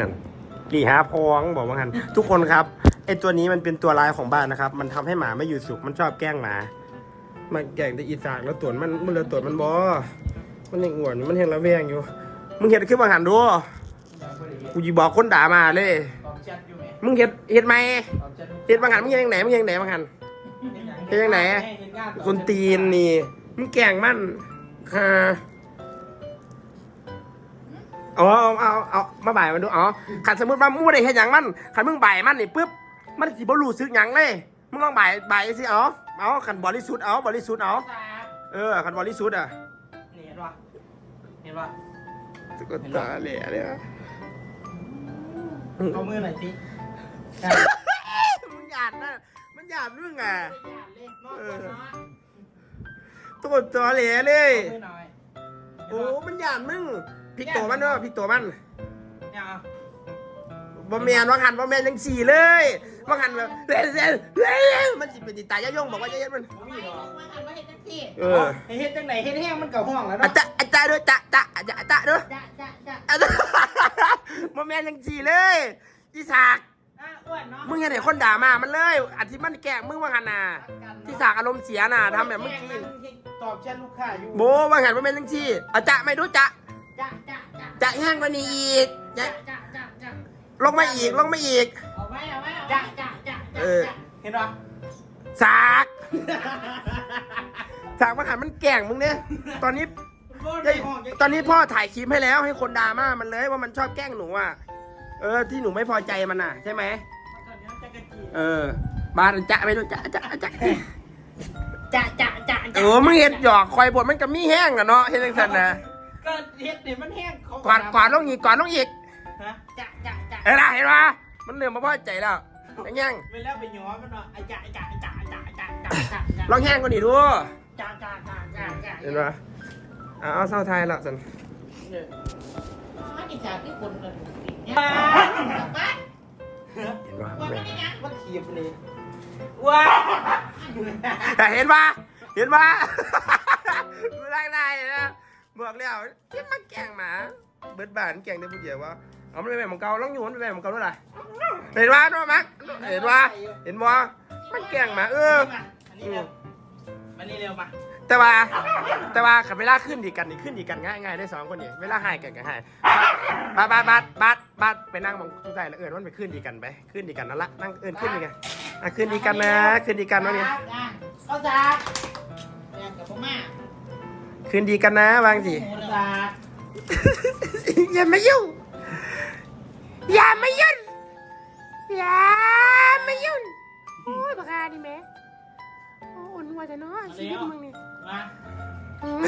นั่นกี่หาพองบอกว่างันทุกคนครับไอตัวนี้มันเป็นตัวร้ายของบ้านนะครับ มันทำให้หมาไม่อยู่สุขมันชอบแกล้งหมา มันแกล้งแต่อีสากแล้วตัวมันมันเลยตัวมันบอมันยังอ้วนมันเห็นระแวงอยู่ มึงเห็นขึ้นมาหันดูกูจีบอกคนด่ามาเลยตอบแชทอยู่ไหมมึงเห็นเห็นไหมตอบแชทเห็นบางหันมึงเห็นยังไหนมึงเห็นยังไหนบางหันเฮ็ดจังไหนเฮ็ดงานคนตีนนี่มึงแกล้งมันค่ะ เอาเอาเอาเอามาบ่ายมันดูอ๋อขันสมมติว่ามึงบ่ได้เห็นอย่างมันขันมึงบ่ายมันนี่ปุ๊บมันสิบ่รู้สึกหยังเลยมึงลองบ่ายบ่ายสิเอาเอาขันบริสุทธิ์เอาบริสุทธิ์เอาตาเออขันบริสุทธิ์อะนี่เห็นปะเห็นปะสะกดตาเหล่เลยอะเอามือหน่อยสิมึงหยาดนะมันหยาดมึงอะเออตัวตัวเหล่เลยมือหน่อยโอ้มันหยาดมึง พลิกตัวมันเนาะพลิกตัวมันเนี่ยเอาบ่แมนว่าหันบ่แมนยังสี่เลยว่าหันแบบเล่นเล่นเล่นมันสิเป็นติตายยงบอกว่าจะเย็นมันบ่มีหรอกเออเฮ็ดจังไหนเฮ็ดแห้งมันเก่าห้องแล้วอาเนาะจารย์อาจารย์ด้วยจะจะจะจะด้วยจะจะจะอาจารย์บ่แมนยังสี่เลยที่สากอะอ้วนเนาะมึงเห็นไอ้คนด่ามามันเลยอันที่มันแกล้งมึงว่าหันน่ะที่สากอารมณ์เสียน่ะทำแบบเมื่อกี้ตอบแชทลูกค้าอยู่โบว่าหันบ่แมนยังสี่อาจารย์ไม่รู้จะ จะจะจะจะแห้งกว่านี้อีกจะจะจะจะลงมาอีกลงมาอีก เอาไว้เอาไว้เอาไว้จะจะจะเออเห็นปะสากสากว่าหันมันแกล้งมึงเนี่ยตอนนี้เฮ้ยตอนนี้พ่อถ่ายคลิปให้แล้วให้คนดราม่ามันเลยว่ามันชอบแกล้งหนูอะ เออที่หนูไม่พอใจมันอะ ใช่ไหม เออ บ้านจะไปดูจะจะจะจะจะจะเออมึงเห็นหยอกคอยบทมันก็มีแห้งอะเนาะเห็นจังสันนะ ก็เฮ็ดเนี่ยมันแห้งเขากอดกอดลงอีกกอดลงอีกฮะจะจะจะเห็นปะเห็นปะมันเริ่มมาพอใจแล้วยังยังเวลาไปย้อนมันเนาะไอ้จ่าไอ้จ่าไอ้จ่าไอ้จ่าไอ้จ่าจะจะจะลองแห้งกว่านี้ดูจะจะจะจะจะเห็นปะเอาเอาเศร้าไทยละสันไม่จะที่คนกันเนี่ยบ้านเห็นปะว่าไม่ได้ยังมันถีบเลยว้าแต่เห็นปะเห็นปะไม่ได้ได้นะ บอกแล้วที่มาแกล้งหมา เบิดบ้านแกล้งได้ผู้เดียววะเอามันไปแบบของเก่าลองอยู่มันไปแบบของเก่าด้วยล่ะเห็นปะน้องมักเห็นปะเห็นปะมันแกล้งหมาเอออันนี้เร็วอันนี้เร็วมาแต่ว่าแต่ว่าขับเวลาขึ้นดีกันนี่ขึ้นดีกันง่ายง่ายได้สองคนนี่เวลาหายกันก็หายบาดบาดบาดบาดบาดไปนั่งมองทุกใจแล้วเอิญมันไปขึ้นดีกันไปขึ้นดีกันนั่นละนั่งเอิญขึ้นดีกันอะขึ้นดีกันนะขึ้นดีกันวะเนี่ยเขาจะแรงกับพ่อแม่ ขึ้นดีกันนะวางสิหมูตาอย่ามายุ่งอย่ามายุ่งอย่ามายุ่งโอ้ยปากกาดิแม่โอ้อุ่นหัวแต่เนาะชีวิตมึงนี่มาอืม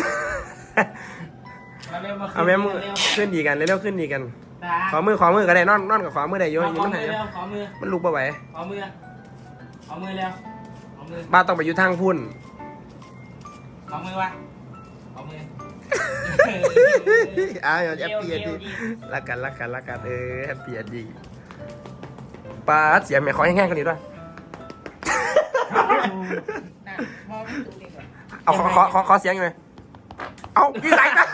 มาเร็วมาเอาแม่มึงเร็วขึ้นดีกันเร็วๆขึ้นดีกันตาขอมือขอมือก็ได้นอนนอนกับขอมือได้โยขนออยู่มันมืไหนอเร็วขอมือมันลุกปะไหวขอมือขอมือเร็วขอมือบ้านต้องไปอยู่ทางพุ่นขอมือวะขอมือ อ้าวแฮปปี้ดีรักกันรักกันรักกันเออแฮปปี้ดีป้าเสียงแม่ขอแห้งๆกันดีด้วยน่ะเอาขอขอขอเสียงหน่อยเอาพี่สายได้